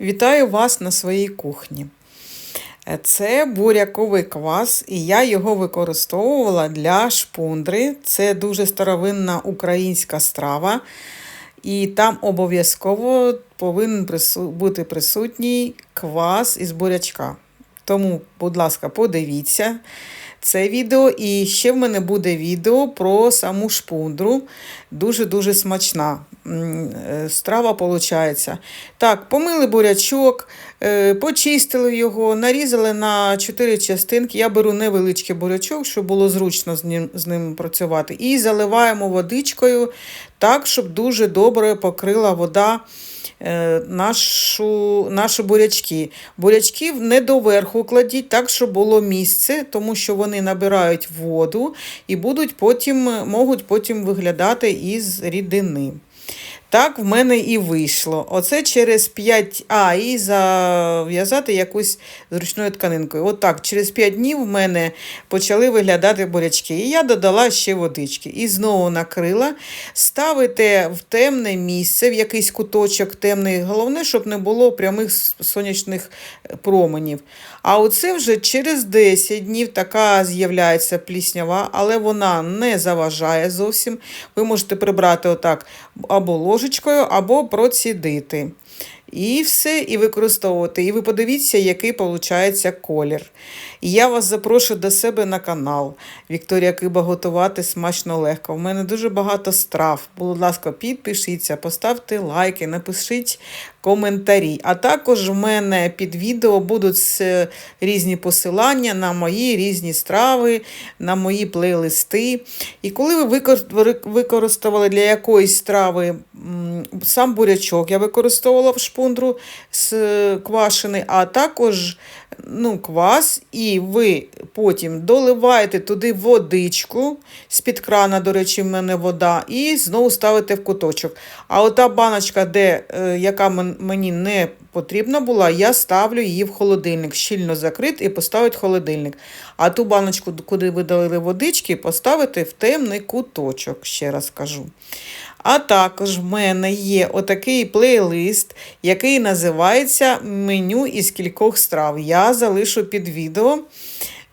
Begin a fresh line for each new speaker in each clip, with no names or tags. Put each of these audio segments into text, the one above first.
Вітаю вас на своїй кухні. Е, Це буряковий квас, і я його використовувала для шпундри. Це дуже старовинна українська страва, і там обов'язково повинен бути присутній квас із бурячка. Тому, будь ласка, подивіться це відео. І ще в мене буде відео про саму шпундру. Дуже-дуже смачна е, страва виходить. Так, помили бурячок, е, почистили його, нарізали на 4 частинки. Я беру невеличкий бурячок, щоб було зручно з ним, з ним працювати. І заливаємо водичкою так, щоб дуже добре покрила вода е, нашу, наші бурячки. Бурячків не доверху кладіть, так, щоб було місце, тому що вони набирають воду і будуть потім, можуть потім виглядати із рідини. Так в мене і вийшло. Оце через 5, а, і зав'язати якусь зручною тканинкою. Отак, через 5 днів в мене почали виглядати бурячки. І я додала ще водички. І знову накрила. Ставите в темне місце, в якийсь куточок темний. Головне, щоб не було прямих сонячних променів. А оце вже через 10 днів така з'являється пліснява, але вона не заважає зовсім. Ви можете прибрати отак або ложечкою, або процідити. І все, і використовувати. І ви подивіться, який виходить колір. І я вас запрошую до себе на канал. Вікторія Киба готувати смачно легко. У мене дуже багато страв. Будь ласка, підпишіться, поставте лайки, напишіть коментарі. А також в мене під відео будуть різні посилання на мої різні страви, на мої плейлисти. І коли ви використовували для якоїсь страви сам бурячок, я використовувала в шпундру з е, квашений, а також ну, квас, і ви потім доливаєте туди водичку, з-під крана, до речі, в мене вода, і знову ставите в куточок. А ота баночка, де, е, яка мені не потрібна була, я ставлю її в холодильник, щільно закрити і поставити в холодильник. А ту баночку, куди ви долили водички, поставити в темний куточок, ще раз кажу. А також в мене є отакий плейлист, який називається Меню із кількох страв. Я залишу під відео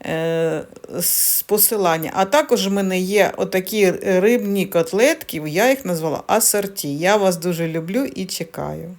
е, з посилання. А також в мене є отакі рибні котлетки, я їх назвала асорті. Я вас дуже люблю і чекаю.